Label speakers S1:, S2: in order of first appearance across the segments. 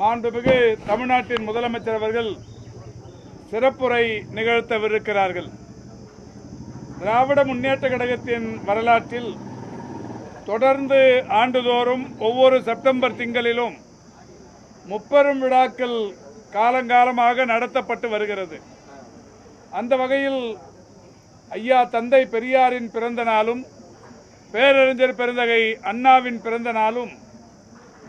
S1: மாண்புமிகு தமிழ்நாட்டின் முதலமைச்சர் அவர்கள் சிறப்புரை நிகழ்த்தவிருக்கிறார்கள். திராவிட முன்னேற்ற கழகத்தின் வரலாற்றில் தொடர்ந்து ஆண்டுதோறும் ஒவ்வொரு செப்டம்பர் திங்களிலும் முப்பெரும் விழாக்கள் காலங்காலமாக நடத்தப்பட்டு வருகிறது. அந்த வகையில் ஐயா தந்தை பெரியாரின் பிறந்த நாளும் பேரறிஞர் பெருந்தகை அண்ணாவின் பிறந்த நாளும்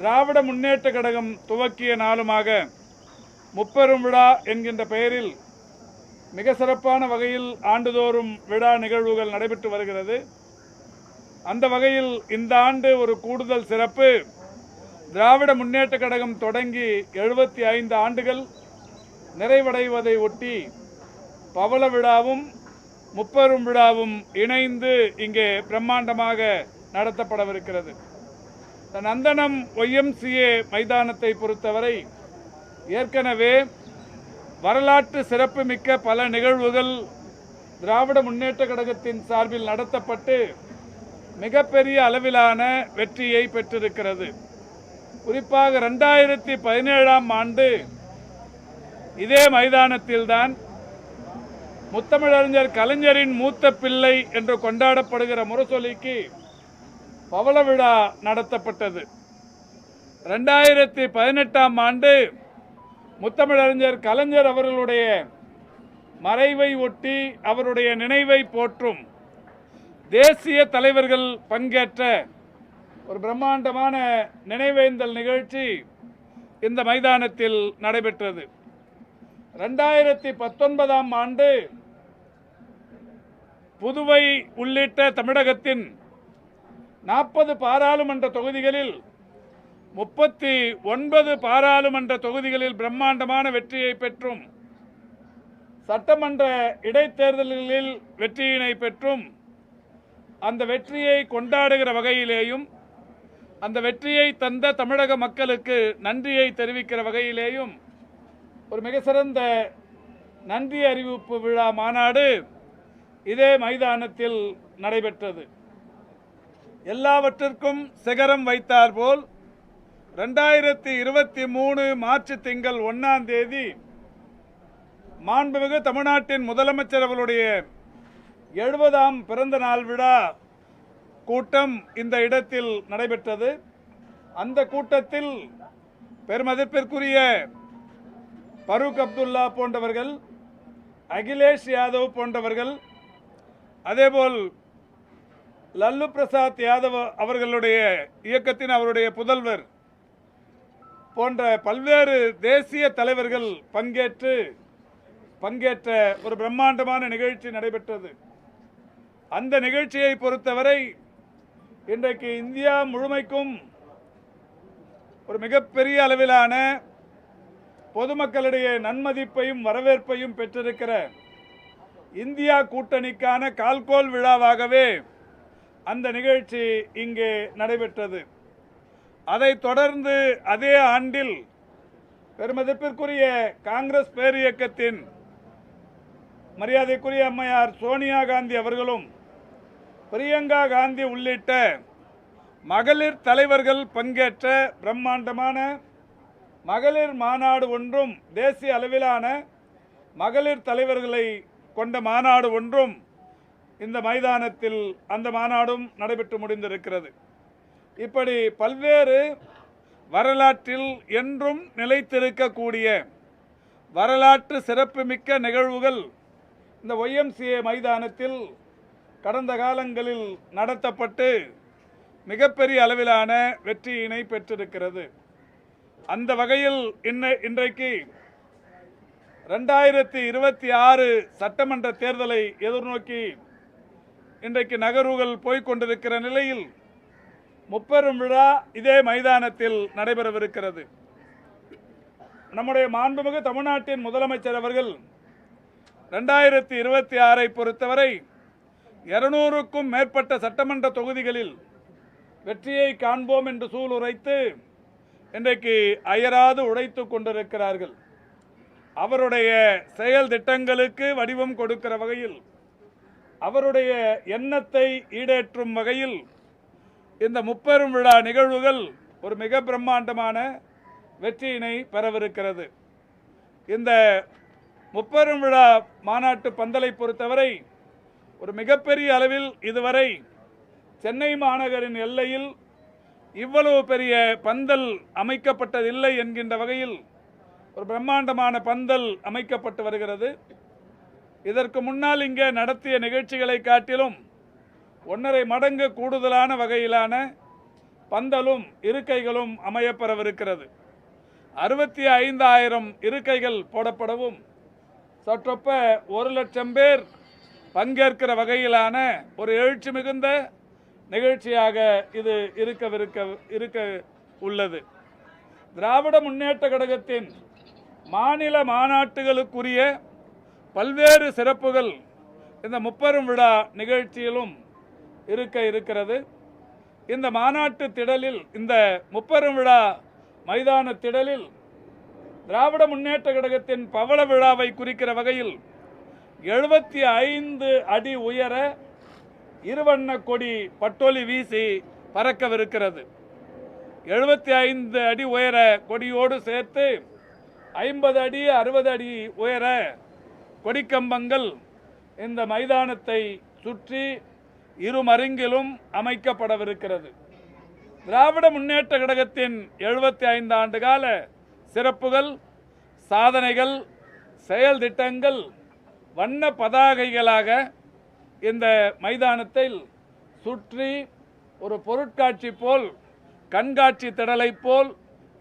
S1: திராவிட முன்னேற்ற கழகம் துவக்கிய நாளுமாக முப்பெரும் விழா என்கின்ற பெயரில் மிக சிறப்பான வகையில் ஆண்டுதோறும் விழா நிகழ்வுகள் நடைபெற்று வருகிறது. அந்த வகையில் இந்த ஆண்டு ஒரு கூடுதல் சிறப்பு. திராவிட முன்னேற்ற கழகம் தொடங்கி எழுபத்தி ஐந்து ஆண்டுகள் நிறைவடைவதை ஒட்டி பவள விழாவும் முப்பெரும் விழாவும் இணைந்து இங்கே பிரம்மாண்டமாக நடத்தப்படவிருக்கிறது. நந்தனம் ஒய்எம்சிஏ மைதானத்தை பொறுத்தவரை ஏற்கனவே வரலாற்று சிறப்புமிக்க பல நிகழ்வுகள் திராவிட முன்னேற்ற கழகத்தின் சார்பில் நடத்தப்பட்டு மிகப்பெரிய அளவிலான வெற்றியை பெற்றிருக்கிறது. குறிப்பாக ரெண்டாயிரத்தி பதினேழாம் ஆண்டு இதே மைதானத்தில்தான் முத்தமிழறிஞர் கலைஞரின் மூத்த பிள்ளை என்று கொண்டாடப்படுகிற முரசொலிக்கு பவள விழா நடத்தப்பட்டது. ரெண்டாயிரத்தி பதினெட்டாம் ஆண்டு முத்தமிழறிஞர் கலைஞர் அவர்களுடைய மறைவை ஒட்டி அவருடைய நினைவை போற்றும் தேசிய தலைவர்கள் பங்கேற்ற ஒரு பிரம்மாண்டமான நினைவேந்தல் நிகழ்ச்சி இந்த மைதானத்தில் நடைபெற்றது. ரெண்டாயிரத்தி பத்தொன்பதாம் ஆண்டு புதுவை உள்ளிட்ட தமிழகத்தின் நாற்பது பாராளுமன்ற தொகுதிகளில் முப்பத்தி ஒன்பது பாராளுமன்ற தொகுதிகளில் பிரம்மாண்டமான வெற்றியை பெற்றும் சட்டமன்ற இடைத்தேர்தல்களில் வெற்றியினை பெற்றும் அந்த வெற்றியை கொண்டாடுகிற வகையிலேயும் அந்த வெற்றியை தந்த தமிழக மக்களுக்கு நன்றியை தெரிவிக்கிற வகையிலேயும் ஒரு மிக சிறந்த நன்றி அறிவிப்பு விழா மாநாடு இதே மைதானத்தில் நடைபெற்றது. எல்லாவற்றிற்கும் சிகரம் வைத்தார் போல் ரெண்டாயிரத்தி இருபத்தி மூணு மார்ச் திங்கள் ஒன்னாம் தேதி மாண்புமிகு தமிழ்நாட்டின் முதலமைச்சர் அவர்களுடைய எழுபதாம் பிறந்த நாள் விழா கூட்டம் இந்த இடத்தில் நடைபெற்றது. அந்த கூட்டத்தில் பெருமதிப்பிற்குரிய பரூக் அப்துல்லா போன்றவர்கள் அகிலேஷ் யாதவ் போன்றவர்கள் அதேபோல் லல்லு பிரசாத் யாதவ் அவர்களுடைய இயக்கத்தின் அவருடைய புதல்வர் போன்ற பல்வேறு தேசிய தலைவர்கள் பங்கேற்று பங்கேற்ற ஒரு பிரம்மாண்டமான நிகழ்ச்சி நடைபெற்றது. அந்த நிகழ்ச்சியை பொறுத்தவரை இன்றைக்கு இந்தியா முழுமைக்கும் ஒரு மிகப்பெரிய அளவிலான பொதுமக்களிடையே நன்மதிப்பையும் வரவேற்பையும் பெற்றிருக்கிற இந்தியா கூட்டணிக்கான கால்கோல் விழாவாகவே அந்த நிகழ்ச்சி இங்கே நடைபெற்றது. அதைத் தொடர்ந்து அதே ஆண்டில் பெருமதிப்பிற்குரிய காங்கிரஸ் பேரியக்கத்தின் மரியாதைக்குரிய அம்மையார் சோனியா காந்தி அவர்களும் பிரியங்கா காந்தி உள்ளிட்ட மகளிர் தலைவர்கள் பங்கேற்ற பிரம்மாண்டமான மகளிர் மாநாடு ஒன்றும் தேசிய அளவிலான மகளிர் தலைவர்களை கொண்ட மாநாடு ஒன்றும் இந்த மைதானத்தில் அந்த மாநாடும் நடைபெற்று முடிந்திருக்கிறது. இப்படி பல்வேறு வரலாற்றில் என்றும் நிலைத்திருக்கக்கூடிய வரலாற்று சிறப்புமிக்க நிகழ்வுகள் இந்த ஒய்எம்சிஏ மைதானத்தில் கடந்த காலங்களில் நடத்தப்பட்டு மிகப்பெரிய அளவிலான வெற்றியினை பெற்றிருக்கிறது. அந்த வகையில் இன்ன இன்றைக்கு ரெண்டாயிரத்தி இருபத்தி ஆறு சட்டமன்ற தேர்தலை எதிர்நோக்கி இன்றைக்கு நகர்வுகள் போய்கொண்டிருக்கிற நிலையில் முப்பெரும் விழா இதே மைதானத்தில் நடைபெறவிருக்கிறது. நம்முடைய மாண்புமிகு தமிழ்நாட்டின் முதலமைச்சர் அவர்கள் ரெண்டாயிரத்தி இருபத்தி ஆறை பொறுத்தவரை இருநூறுக்கும் மேற்பட்ட சட்டமன்ற தொகுதிகளில் வெற்றியை காண்போம் என்று சூளுரைத்து இன்றைக்கு அயராது உழைத்து கொண்டிருக்கிறார்கள். அவருடைய செயல் திட்டங்களுக்கு வடிவம் கொடுக்கிற வகையில் அவருடைய எண்ணத்தை ஈடேற்றும் வகையில் இந்த முப்பெரும் விழா நிகழ்வுகள் ஒரு மிக பிரம்மாண்டமான வெற்றியினை பெறவிருக்கிறது. இந்த முப்பெரும் விழா மாநாட்டு பந்தலை பொறுத்தவரை ஒரு மிகப்பெரிய அளவில் இதுவரை சென்னை மாநகரின் எல்லையில் இவ்வளவு பெரிய பந்தல் அமைக்கப்பட்டதில்லை என்கின்ற வகையில் ஒரு பிரம்மாண்டமான பந்தல் அமைக்கப்பட்டு வருகிறது. இதற்கு முன்னால் இங்கே நடத்திய நிகழ்ச்சிகளை காட்டிலும் ஒன்றரை மடங்கு கூடுதலான வகையிலான பந்தலும் இருக்கைகளும் அமையப்பெறவிருக்கிறது. அறுபத்தி ஐந்தாயிரம் இருக்கைகள் போடப்படவும் சற்றொப்ப ஒரு லட்சம் பேர் பங்கேற்கிற வகையிலான ஒரு எழுச்சி மிகுந்த நிகழ்ச்சியாக இது இருக்கவிருக்க இருக்க உள்ளது. திராவிட முன்னேற்ற கழகத்தின் மாநில மாநாட்டுகளுக்குரிய பல்வேறு சிறப்புகள் இந்த முப்பெரும் விழா நிகழ்ச்சியிலும் இருக்க இருக்கிறது. இந்த மாநாட்டு திடலில் இந்த முப்பெரும் விழா மைதான திடலில் திராவிட முன்னேற்ற கழகத்தின் பவள விழாவை குறிக்கிற வகையில் எழுபத்தி ஐந்து அடி உயர இருவண்ண கொடி பட்டோலி வீசி பறக்கவிருக்கிறது. எழுபத்தி ஐந்து அடி உயர கொடியோடு சேர்த்து ஐம்பது அடி அறுபது அடி உயர கொடிக்கம்பங்கள் இந்த மைதானத்தை சுற்றி இருமருங்கிலும் அமைக்கப்படவிருக்கிறது. திராவிட முன்னேற்ற கழகத்தின் எழுபத்தி ஐந்து ஆண்டு கால சிறப்புகள் சாதனைகள் செயல் திட்டங்கள் வண்ண பதாகைகளாக இந்த மைதானத்தில் சுற்றி ஒரு பொருட்காட்சி போல் கண்காட்சி திடலை போல்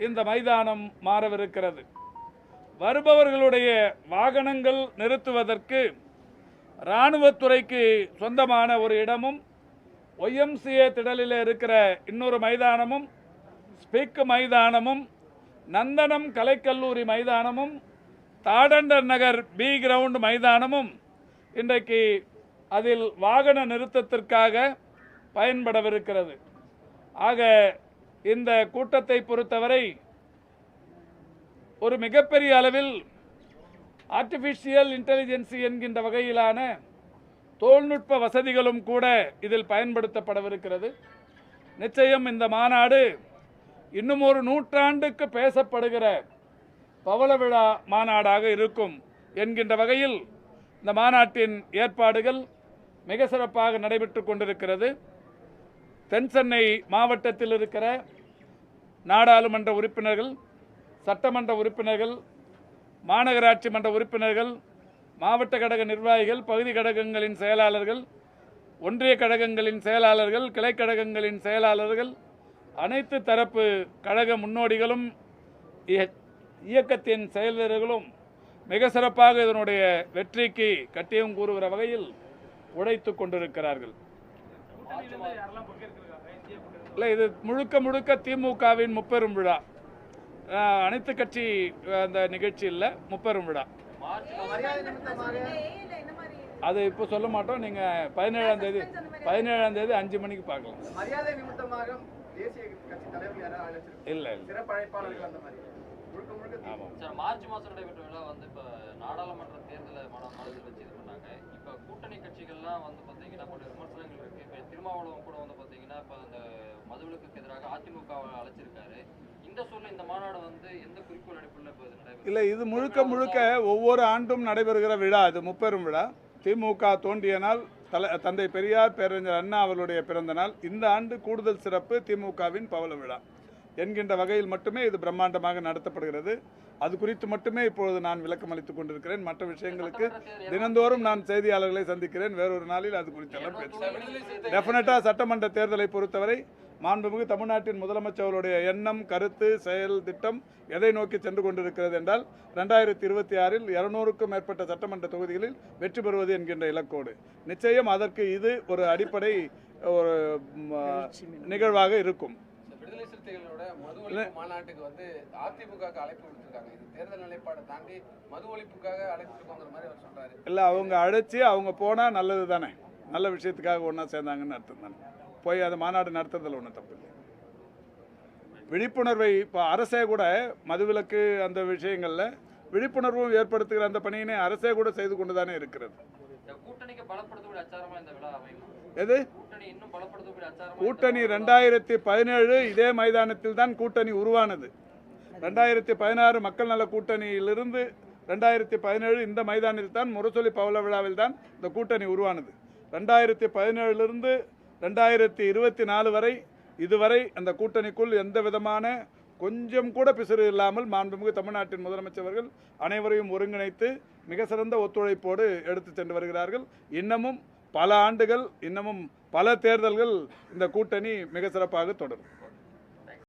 S1: இந்த மைதானம் மாறவிருக்கிறது. வருபவர்களுடைய வாகனங்கள் நிறுத்துவதற்கு இராணுவத்துறைக்கு சொந்தமான ஒரு இடமும் ஒய்எம்சிஏ திடலில் இருக்கிற இன்னொரு மைதானமும் ஸ்பீக் மைதானமும் நந்தனம் கலைக்கல்லூரி மைதானமும் தாடண்டர் நகர் பி கிரவுண்ட் மைதானமும் இன்றைக்கு அதில் வாகன நிறுத்தத்திற்காக பயன்படவிருக்கிறது. ஆக இந்த கூட்டத்தை பொறுத்தவரை ஒரு மிகப்பெரிய அளவில் ஆர்டிஃபிஷியல் இன்டெலிஜென்சி என்கின்ற வகையிலான தொழில்நுட்ப வசதிகளும் கூட இதில் பயன்படுத்தப்படவிருக்கிறது. நிச்சயம் இந்த மாநாடு இன்னும் ஒரு நூற்றாண்டுக்கு பேசப்படுகிற பவள விழா மாநாடாக இருக்கும் என்கின்ற வகையில் இந்த மாநாட்டின் ஏற்பாடுகள் மிக சிறப்பாக நடைபெற்று கொண்டிருக்கிறது. தென் சென்னை மாவட்டத்தில் இருக்கிற நாடாளுமன்ற உறுப்பினர்கள் சட்டமன்ற உறுப்பினர்கள் மாநகராட்சி மன்ற உறுப்பினர்கள் மாவட்ட கழக நிர்வாகிகள் பகுதி கழகங்களின் செயலாளர்கள் ஒன்றிய கழகங்களின் செயலாளர்கள் கிளை கழகங்களின் செயலாளர்கள் அனைத்து தரப்பு கழக முன்னோடிகளும் இய- இயக்கத்தின் செயல் வீரர்களும் மிக சிறப்பாக இதனுடைய வெற்றிக்கு கட்டியம் கூறுகிற வகையில் உழைத்து கொண்டிருக்கிறார்கள். இல்லை இது முழுக்க முழுக்க திமுகவின் முப்பெரும் விழா. அனைத்து கட்சி அந்த நிகழ்ச்சி இல்லை முப்பெரும் விழா.
S2: மரியாதை நிமித்தமாக
S1: அது இப்போ சொல்ல மாட்டோம். நீங்கள் பதினேழாம் தேதி பதினேழாம் தேதி அஞ்சு மணிக்கு பார்க்கலாம்.
S2: மரியாதை நிமித்தமாக தேசிய கட்சி தலைவர் யாராவது அழைச்சிருக்கோம்?
S1: இல்லை ஆமாம்
S3: சார் மார்ச் மாதம் நடைபெற்ற விழா வந்து இப்போ நாடாளுமன்ற தேர்தலை மன மனதில் வச்சு இது பண்ணாங்க இப்போ கூட்டணி கட்சிகள்லாம் வந்து பார்த்தீங்கன்னா பல விமர்சனங்கள் இருக்கு. இப்போ திருமாவளவன் கூட வந்து பார்த்தீங்கன்னா இப்போ அந்த மதுவிலக்குக்கு எதிராக அதிமுகவை அழைச்சிருக்காரு.
S1: இல்லை இது முழுக்க முழுக்க ஒவ்வொரு ஆண்டும் நடைபெறுகிற விழா இது முப்பெரும் விழா. திமுக தோன்றிய நாள் தலை தந்தை பெரியார் பேரறிஞர் அண்ணா அவர்களுடைய பிறந்த நாள். இந்த ஆண்டு கூடுதல் சிறப்பு திமுகவின் பவள விழா. என்கின்ற வகையில் மட்டுமே இது பிரம்மாண்டமாக நடத்தப்படுகிறது. அது குறித்து மட்டுமே இப்பொழுது நான் விளக்கம் அளித்துக் கொண்டிருக்கிறேன். மற்ற விஷயங்களுக்கு தினந்தோறும் நான் செய்தியாளர்களை சந்திக்கிறேன். வேறொரு நாளில் அது குறித்தெல்லாம் பேசுகிறேன். டெஃபினட்டாக சட்டமன்ற தேர்தலை பொறுத்தவரை மாண்புமிகு தமிழ்நாட்டின் முதலமைச்சர்களுடைய எண்ணம் கருத்து செயல் திட்டம் எதை நோக்கி சென்று கொண்டிருக்கிறது என்றால் ரெண்டாயிரத்தி இருபத்தி ஆறில் இருநூறுக்கும் மேற்பட்ட சட்டமன்ற தொகுதிகளில் வெற்றி பெறுவது என்கின்ற இலக்கோடு. நிச்சயம் அதற்கு இது ஒரு அடிப்படை ஒரு நிகழ்வாக இருக்கும்.
S4: மாநாட்டுக்கு வந்து அதிமுக அழைப்பு விடுத்திருக்காங்க. இது தேர்தல் நிலைப்பாடை தாண்டி மது ஒழிப்புக்காக அழைச்சிருக்கோங்கிற மாதிரி அவர் சொல்றாரு.
S1: இல்லை அவங்க அழைச்சி அவங்க போனால் நல்லது தானே நல்ல விஷயத்துக்காக ஒன்றா சேர்ந்தாங்கன்னு அர்த்தம் தானே. போய் அந்த மாநாடு நடத்துறதுல ஒன்றும் தப்பு இல்லை விழிப்புணர்வை இப்போ அரசே கூட மதுவிலக்கு அந்த விஷயங்களில் விழிப்புணர்வும் ஏற்படுத்துகிற அந்த பணியினை அரசே கூட செய்து கொண்டு தானே இருக்கிறது எது? கூட்டணி ரெண்டாயிரத்தி பதினேழு இதே மைதானத்தில் தான் கூட்டணி உருவானது. ரெண்டாயிரத்தி பதினாறு மக்கள் நல கூட்டணியிலிருந்து ரெண்டாயிரத்தி பதினேழு இந்த மைதானில் தான் முரசொலி பவள விழாவில் தான் இந்த கூட்டணி உருவானது. ரெண்டாயிரத்தி பதினேழுலேருந்து ரெண்டாயிரத்தி இருபத்தி நாலு வரை இதுவரை அந்த கூட்டணிக்குள் எந்த விதமான கொஞ்சம் கூட பிசுறு இல்லாமல் மாண்புமிகு தமிழ்நாட்டின் முதலமைச்சர்கள் அனைவரையும் ஒருங்கிணைத்து மிக சிறந்த ஒத்துழைப்போடு எடுத்து சென்று வருகிறார்கள். இன்னமும் பல ஆண்டுகள் இன்னமும் பல தேர்தல்கள் இந்த கூட்டணி மிக சிறப்பாக தொடரும்.